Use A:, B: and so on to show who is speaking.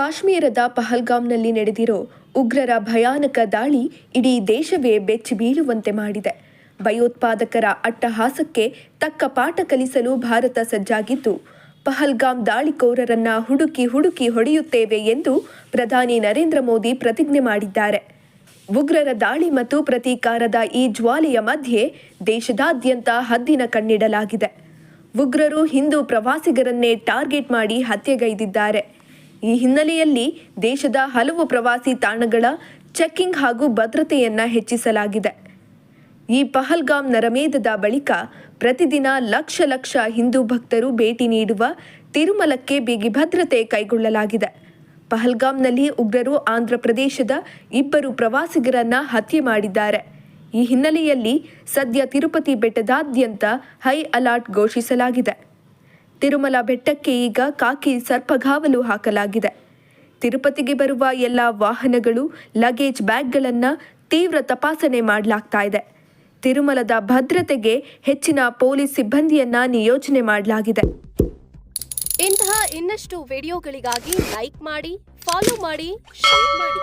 A: ಕಾಶ್ಮೀರದ ಪಹಲ್ಗಾಮ್ನಲ್ಲಿ ನಡೆದಿರೋ ಉಗ್ರರ ಭಯಾನಕ ದಾಳಿ ಇಡೀ ದೇಶವೇ ಬೆಚ್ಚಿ ಬೀಳುವಂತೆ ಮಾಡಿದೆ. ಭಯೋತ್ಪಾದಕರ ಅಟ್ಟಹಾಸಕ್ಕೆ ತಕ್ಕ ಪಾಠ ಕಲಿಸಲು ಭಾರತ ಸಜ್ಜಾಗಿದ್ದು ಪಹಲ್ಗಾಂ ದಾಳಿಕೋರರನ್ನ ಹುಡುಕಿ ಹುಡುಕಿ ಹೊಡೆಯುತ್ತೇವೆ ಎಂದು ಪ್ರಧಾನಿ ನರೇಂದ್ರ ಮೋದಿ ಪ್ರತಿಜ್ಞೆ ಮಾಡಿದ್ದಾರೆ. ಉಗ್ರರ ದಾಳಿ ಮತ್ತು ಪ್ರತೀಕಾರದ ಈ ಜ್ವಾಲೆಯ ಮಧ್ಯೆ ದೇಶದಾದ್ಯಂತ ಹದ್ದಿನ ಕಣ್ಣಿಡಲಾಗಿದೆ. ಉಗ್ರರು ಹಿಂದೂ ಪ್ರವಾಸಿಗರನ್ನೇ ಟಾರ್ಗೆಟ್ ಮಾಡಿ ಹತ್ಯೆಗೈದಿದ್ದಾರೆ. ಈ ಹಿನ್ನೆಲೆಯಲ್ಲಿ ದೇಶದ ಹಲವು ಪ್ರವಾಸಿ ತಾಣಗಳ ಚೆಕ್ಕಿಂಗ್ ಹಾಗೂ ಭದ್ರತೆಯನ್ನ ಹೆಚ್ಚಿಸಲಾಗಿದೆ. ಈ ಪಹಲ್ಗಾಮ್ ನರಮೇಧದ ಬಳಿಕ ಪ್ರತಿದಿನ ಲಕ್ಷ ಲಕ್ಷ ಹಿಂದೂ ಭಕ್ತರು ಭೇಟಿ ನೀಡುವ ತಿರುಮಲಕ್ಕೆ ಬಿಗಿ ಭದ್ರತೆ ಕೈಗೊಳ್ಳಲಾಗಿದೆ. ಪಹಲ್ಗಾಮ್ನಲ್ಲಿ ಉಗ್ರರು ಆಂಧ್ರಪ್ರದೇಶದ ಇಬ್ಬರು ಪ್ರವಾಸಿಗರನ್ನ ಹತ್ಯೆ ಮಾಡಿದ್ದಾರೆ. ಈ ಹಿನ್ನೆಲೆಯಲ್ಲಿ ಸದ್ಯ ತಿರುಪತಿ ಬೆಟ್ಟದಾದ್ಯಂತ ಹೈ ಅಲರ್ಟ್ ಘೋಷಿಸಲಾಗಿದೆ. ತಿರುಮಲ ಬೆಟ್ಟಕ್ಕೆ ಈಗ ಕಾಕಿ ಸರ್ಪಗಾವಲು ಹಾಕಲಾಗಿದೆ. ತಿರುಪತಿಗೆ ಬರುವ ಎಲ್ಲ ವಾಹನಗಳು, ಲಗೇಜ್ ಬ್ಯಾಗ್ಗಳನ್ನು ತೀವ್ರ ತಪಾಸಣೆ ಮಾಡಲಾಗ್ತಾ ಇದೆ. ತಿರುಮಲದ ಭದ್ರತೆಗೆ ಹೆಚ್ಚಿನ ಪೊಲೀಸ್ ಸಿಬ್ಬಂದಿಯನ್ನ ನಿಯೋಜನೆ ಮಾಡಲಾಗಿದೆ.
B: ಇಂತಹ ಇನ್ನಷ್ಟು ವಿಡಿಯೋಗಳಿಗಾಗಿ ಲೈಕ್ ಮಾಡಿ, ಫಾಲೋ ಮಾಡಿ, ಶೇರ್ ಮಾಡಿ.